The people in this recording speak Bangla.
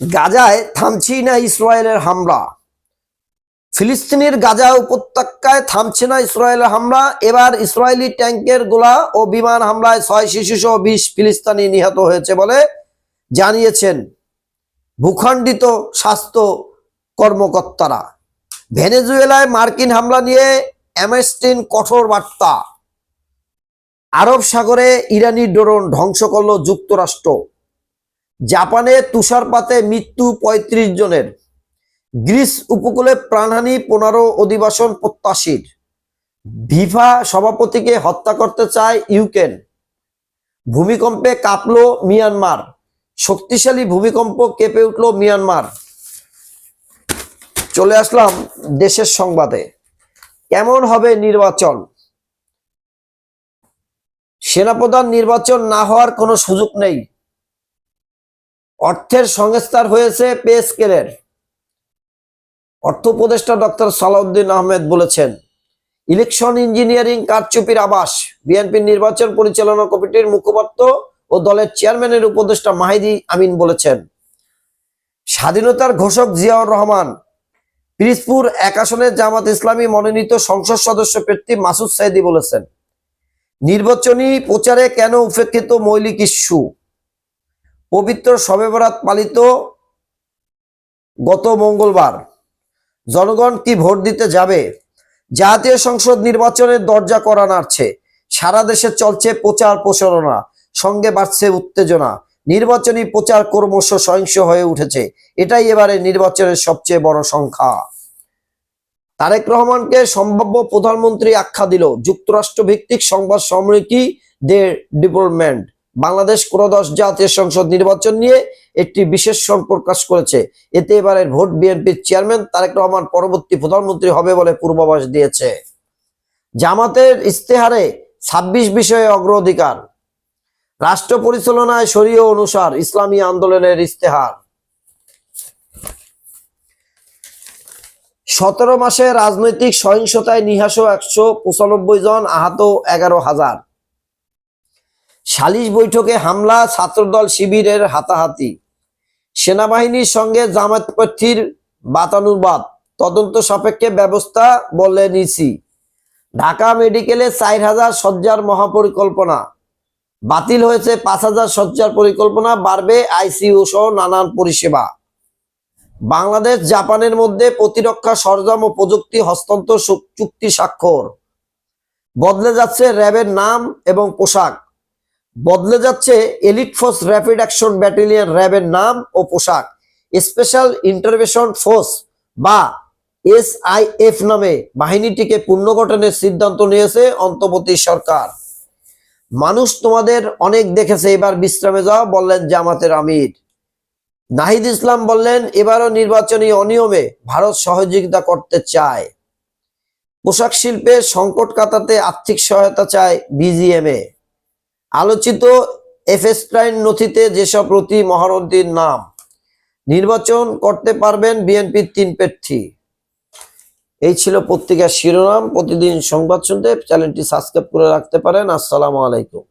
গাজায় থামছেই না ইসরায়েলের হামলা। ফিলিস্তিনের গাজা উপত্যকায় থামছে না ইসরায়েলের হামলা। এবার ইসরায়েলি ট্যাঙ্কের গোলা ও বিমান হামলায় ছয় শিশু সহ বিশ ফিলিস্তিনি নিহত হয়েছে বলে জানিয়েছেন ভূখণ্ডিত স্বাস্থ্য কর্মকর্তারা। ভেনেজুয়েলায় মার্কিন হামলা নিয়ে অ্যামেস্টিন কঠোর বার্তা। আরব সাগরে ইরানি ড্রোন ধ্বংস করল যুক্তরাষ্ট্র। জাপানে তুষারপাতে মৃত্যু ৩৫ জনের। গ্রিস উপকূলে প্রাণহানি পনেরো অধিবাসন প্রত্যাশীর। ভিফা সভাপতিকে হত্যা করতে চায় ইউক্রেন। ভূমিকম্পে কাঁপল মিয়ানমার। শক্তিশালী ভূমিকম্প কেঁপে উঠল মিয়ানমার। চলে আসলাম দেশের সংবাদে। কেমন হবে নির্বাচন? সেনাপ্রধান নির্বাচন না হওয়ার কোনো সুযোগ নেই। অর্থের সংস্থার হয়েছে পে স্কেলের অর্থ উপদেষ্টা ডক্টর সালাউদ্দিন আহমেদ বলেছেন, ইলেকশন ইঞ্জিনিয়ারিং কারচুপির আবাস, বিএনপির নির্বাচন পরিচালনা কমিটির মুখপাত্র ও দলের চেয়ারম্যানের উপদেষ্টা মাহিদি আমিন বলেছেন, স্বাধীনতার ঘোষক জিয়াউর রহমান, পিরিজপুর এক জামাত ইসলামী মনোনীত সংসদ সদস্য প্রার্থী মাসুদ সাইদি বলেছেন, নির্বাচনী প্রচারে কেন উপেক্ষিত মৌলিক ইস্যু? পবিত্র শবে বরাত পালিত গত মঙ্গলবার। জনগণ কি ভোট দিতে যাবে? জাতীয় সংসদ নির্বাচনের দরজা করা নাড়ছে। সারা দেশে চলছে প্রচার প্রচারণা। সঙ্গে বাড়ছে উত্তেজনা। নির্বাচনী প্রচার কর্মশ সহিংস হয়ে উঠেছে। এটাই এবারে নির্বাচনের সবচেয়ে বড় সংখ্যা। তারেক রহমানকে সম্ভাব্য প্রধানমন্ত্রী আখ্যা দিল। যুক্তরাষ্ট্র ভিত্তিক সংবাদ সাময়িকী দে ডিপার্টমেন্ট বাংলাদেশ ক্রোদশ জাতীয় সংসদ নির্বাচন নিয়ে একটি বিশেষ প্রকাশ করেছে। এতে এবারের ভোট বিএনপির চেয়ারম্যান তারেক রহমান পরবর্তী প্রধানমন্ত্রী হবে বলে পূর্বাভাস দিয়েছে। জামাতের ইস্তেহারে ছাব্বিশ বিষয়ে অগ্রাধিকার। রাষ্ট্র পরিচালনায় শরীয় অনুসার ইসলামী আন্দোলনের ইস্তেহার সতেরো মাসে রাজনৈতিক সহিংসতায় নিহাস একশো পঁচানব্বই জন, আহত এগারো হাজার। সালিশ বৈঠকে হামলা, ছাত্রদল শিবিরের হাতাহাতি। সেনাবাহিনীর সঙ্গে জামাত প্রার্থীর বাতানুবাদ। তদন্ত সাপেক্ষে ব্যবস্থা বলে নিছি। ঢাকা মেডিকেলে চার হাজার শয্যার মহাপরিকল্পনা। বাতিল হয়েছে পাঁচ হাজার শয্যার পরিকল্পনা, বাড়বে আইসিইউ সহ নানান পরিষেবা। বাংলাদেশ, জাপানের মধ্যে প্রতিরক্ষা সরঞ্জাম ও প্রযুক্তি হস্তান্তর চুক্তি স্বাক্ষর। বদলে যাচ্ছে র্যাবের নাম এবং পোশাক। বদলে যাচ্ছে elite force rapid action battalion র্যাবের নাম ও পোশাক। স্পেশাল ইন্টারভেশন ফোর্স বা এসআইএফ নামে বাহিনীটিকে পুনর্গঠনের সিদ্ধান্ত নিয়েছে অন্তর্বর্তী সরকার। মানুষ তোমাদের অনেক দেখেছে, এবার বিশ্রামে যাও, বললেন জামাতের আমির। নাহিদ ইসলাম বললেন, এবারও নির্বাচনী অনিয়মে ভারত সহযোগিতা করতে চায়। পোশাক শিল্পে সংকট কাটাতে আর্থিক সহায়তা চায় বিজিএমএ আলোচিত এফএসটাইন নথিতে যেসব প্রতি মহারদ্দির নাম নির্বাচন করতে পারবেন বিএনপির তিন প্রার্থী। এই ছিল পত্রিকার শিরোনাম। প্রতিদিন সংবাদ শুনতে চ্যানেলটি সাবস্ক্রাইব করে রাখতে পারেন। আসসালামু আলাইকুম।